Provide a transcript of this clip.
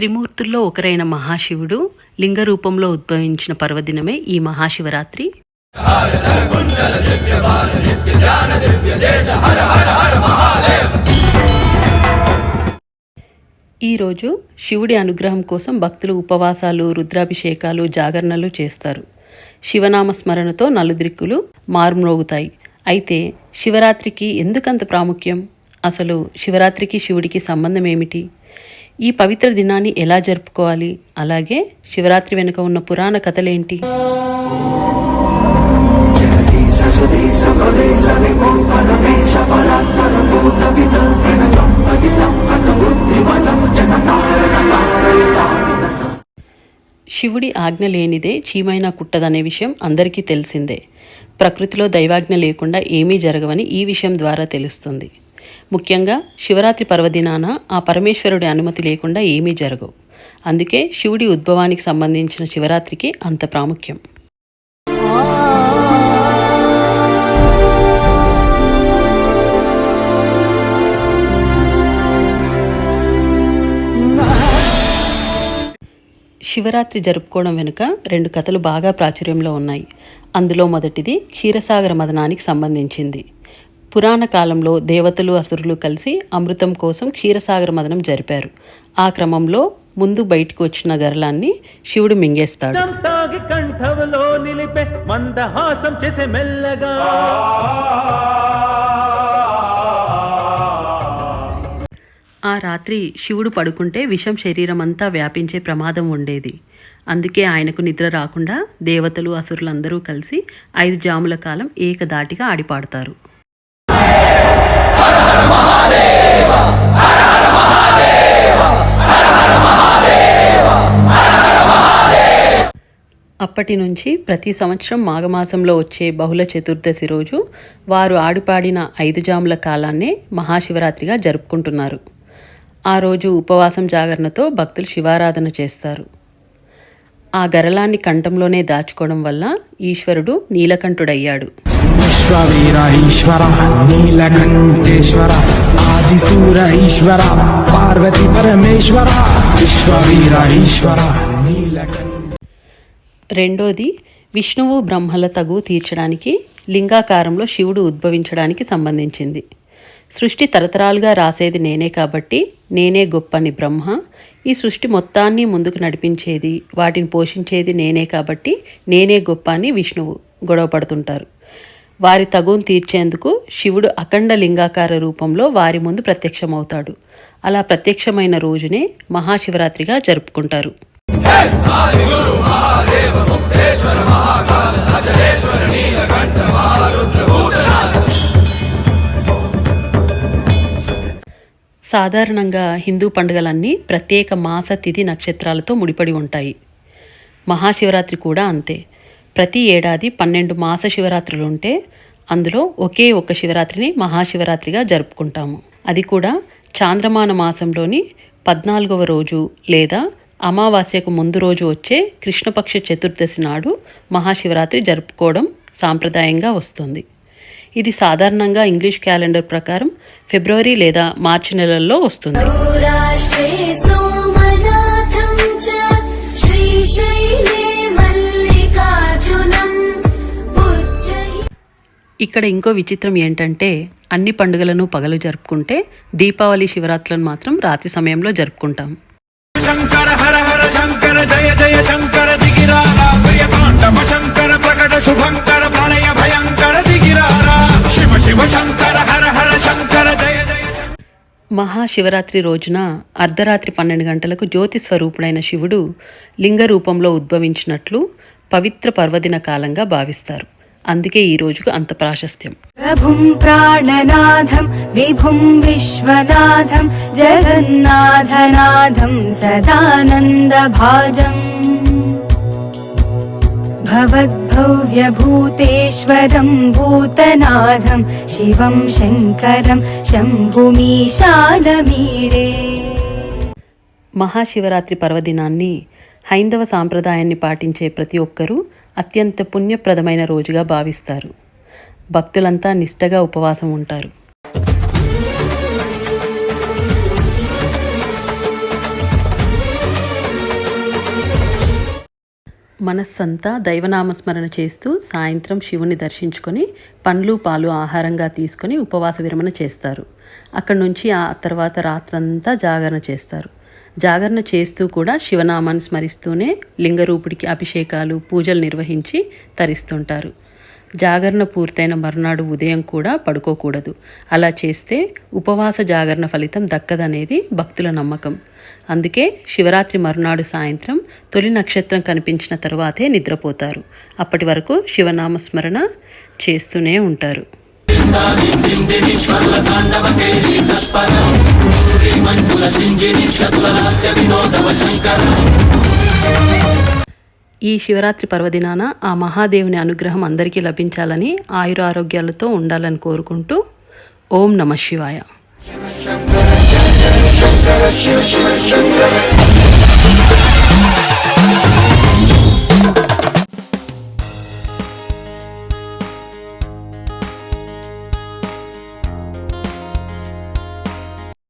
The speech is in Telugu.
త్రిమూర్తుల్లో ఒకరైన మహాశివుడు లింగ రూపంలో ఉద్భవించిన పర్వదినమే ఈ మహాశివరాత్రి. ఈరోజు శివుడి అనుగ్రహం కోసం భక్తులు ఉపవాసాలు రుద్రాభిషేకాలు జాగరణలు చేస్తారు. శివనామ స్మరణతో నలుదిక్కులు మారుమ్రోగుతాయి. అయితే శివరాత్రికి ఎందుకంత ప్రాముఖ్యం? అసలు శివరాత్రికి శివుడికి సంబంధం ఏమిటి ఈ పవిత్ర దినాన్ని ఎలా జరుపుకోవాలి? అలాగే శివరాత్రి వెనుక ఉన్న పురాణ కథలేంటి? శివుడి ఆజ్ఞ లేనిదే చీమైనా కుట్టదనే విషయం అందరికీ తెలిసిందే. ప్రకృతిలో దైవాజ్ఞ లేకుండా ఏమీ జరగవని ఈ విషయం ద్వారా తెలుస్తుంది. ముఖ్యంగా శివరాత్రి పర్వదినాన ఆ పరమేశ్వరుడి అనుమతి లేకుండా ఏమీ జరగవు. అందుకే శివుడి ఉద్భవానికి సంబంధించిన శివరాత్రికి అంత ప్రాముఖ్యం. శివరాత్రి జరుపుకోవడం వెనుక రెండు కథలు బాగా ప్రాచుర్యంలో ఉన్నాయి. అందులో మొదటిది క్షీరసాగర మదనానికి సంబంధించింది. పురాణ కాలంలో దేవతలు అసురులు కలిసి అమృతం కోసం క్షీరసాగర మదనం జరిపారు. ఆ క్రమంలో ముందు బయటకు వచ్చిన గరలాన్ని శివుడు మింగేస్తాడు. తం తాగి కంఠములో నిలిపే మందహాసం చేసే మెల్లగా. ఆ రాత్రి శివుడు పడుకుంటే విషం శరీరం అంతా వ్యాపించే ప్రమాదం ఉండేది. అందుకే ఆయనకు నిద్ర రాకుండా దేవతలు అసురులందరూ కలిసి ఐదు జాముల కాలం ఏకదాటిగా ఆడిపాడతారు. అప్పటి నుంచి ప్రతి సంవత్సరం మాఘమాసంలో వచ్చే బహుళ చతుర్దశి రోజు వారు ఆడిపాడిన ఐదు జాముల కాలాన్నే మహాశివరాత్రిగా జరుపుకుంటున్నారు. ఆ రోజు ఉపవాసం జాగరణతో భక్తులు శివారాధన చేస్తారు. ఆ గరలాన్ని కంఠంలోనే దాచుకోవడం వల్ల ఈశ్వరుడు నీలకంఠుడయ్యాడు. విశ్వవీర ఈశ్వర నీలకంఠేశ్వర. ఆదిశూర ఈశ్వర పార్వతి పరమేశ్వర విశ్వవీర ఈశ్వర రెండోది విష్ణువు బ్రహ్మల తగు తీర్చడానికి లింగాకారంలో శివుడు ఉద్భవించడానికి సంబంధించింది. సృష్టి తరతరాలుగా రాసేది నేనే కాబట్టి నేనే గొప్పని బ్రహ్మ ఈ సృష్టి మొత్తాన్ని ముందుకు నడిపించేది వాటిని పోషించేది నేనే కాబట్టి నేనే గొప్ప అని విష్ణువు గొడవ పడుతుంటారు వారి తగును తీర్చేందుకు శివుడు అఖండ లింగాకార రూపంలో వారి ముందు ప్రత్యక్షమవుతాడు. అలా ప్రత్యక్షమైన రోజునే మహాశివరాత్రిగా జరుపుకుంటారు. సాధారణంగా హిందూ పండుగలన్నీ ప్రత్యేక మాస తిథి నక్షత్రాలతో ముడిపడి ఉంటాయి. మహాశివరాత్రి కూడా అంతే. ప్రతి ఏడాది పన్నెండు మాస శివరాత్రులు ఉంటే అందులో ఒకే ఒక్క శివరాత్రిని మహాశివరాత్రిగా జరుపుకుంటాము. అది కూడా చాంద్రమాన మాసంలోని పద్నాలుగవ రోజు లేదా అమావాస్యకు ముందు రోజు వచ్చే కృష్ణపక్ష చతుర్దశి నాడు మహాశివరాత్రి జరుపుకోవడం సాంప్రదాయంగా వస్తుంది. ఇది సాధారణంగా ఇంగ్లీష్ క్యాలెండర్ ప్రకారం ఫిబ్రవరి లేదా మార్చి నెలల్లో వస్తుంది. ఇక్కడ ఇంకో విచిత్రం ఏంటంటే అన్ని పండుగలను పగలు జరుపుకుంటే దీపావళి శివరాత్రులను మాత్రం రాత్రి సమయంలో జరుపుకుంటాం. శంకర హర హర శంకర జయ జయ శంకర దిగిరారా. ప్రియ తాండవ శంకర ప్రకట శుభంకర ప్రళయ భయంకర దిగిరారా. శివ శివ శంకర హర హర శంకర జయ జయ మహాశివరాత్రి రోజున అర్ధరాత్రి పన్నెండు గంటలకు జ్యోతి స్వరూపుడైన శివుడు లింగ రూపంలో ఉద్భవించినట్లు పవిత్ర పర్వదిన కాలంగా భావిస్తారు. అందుకే ఈ రోజుకు అంత ప్రాశస్త్యం प्रभुं प्राणनाथं विभुं विश्वनाथं जगन्नाथनाथं सदानन्दभाजम् भवद्भव्यभूतेश्वरं भूतनाथं शिवं शङ्करं शम्भुमीशानमीडे మహాశివరాత్రి పర్వదినాన్ని హైందవ సాంప్రదాయాన్ని పాటించే ప్రతి ఒక్కరూ అత్యంత పుణ్యప్రదమైన రోజుగా భావిస్తారు. భక్తులంతా నిష్టగా ఉపవాసం ఉంటారు. మనస్సంతా దైవనామస్మరణ చేస్తూ సాయంత్రం శివుని దర్శించుకొని పండ్లు పాలు ఆహారంగా తీసుకొని ఉపవాస విరమణ చేస్తారు. అక్కడి నుంచి ఆ తర్వాత రాత్రంతా జాగరణ చేస్తారు. జాగరణ చేస్తూ కూడా శివనామాన్ని స్మరిస్తూనే లింగరూపుడికి అభిషేకాలు పూజలు నిర్వహించి తరిస్తుంటారు. జాగరణ పూర్తయిన మరునాడు ఉదయం కూడా పడుకోకూడదు. అలా చేస్తే ఉపవాస జాగరణ ఫలితం దక్కదనేది భక్తుల నమ్మకం. అందుకే శివరాత్రి మరునాడు సాయంత్రం తొలి నక్షత్రం కనిపించిన తర్వాతే నిద్రపోతారు. అప్పటి వరకు శివనామస్మరణ చేస్తూనే ఉంటారు. ఈ శివరాత్రి పర్వదినాన ఆ మహాదేవుని అనుగ్రహం అందరికీ లభించాలని ఆయురారోగ్యాలతో ఉండాలని కోరుకుంటూ ఓం నమ శివాయ.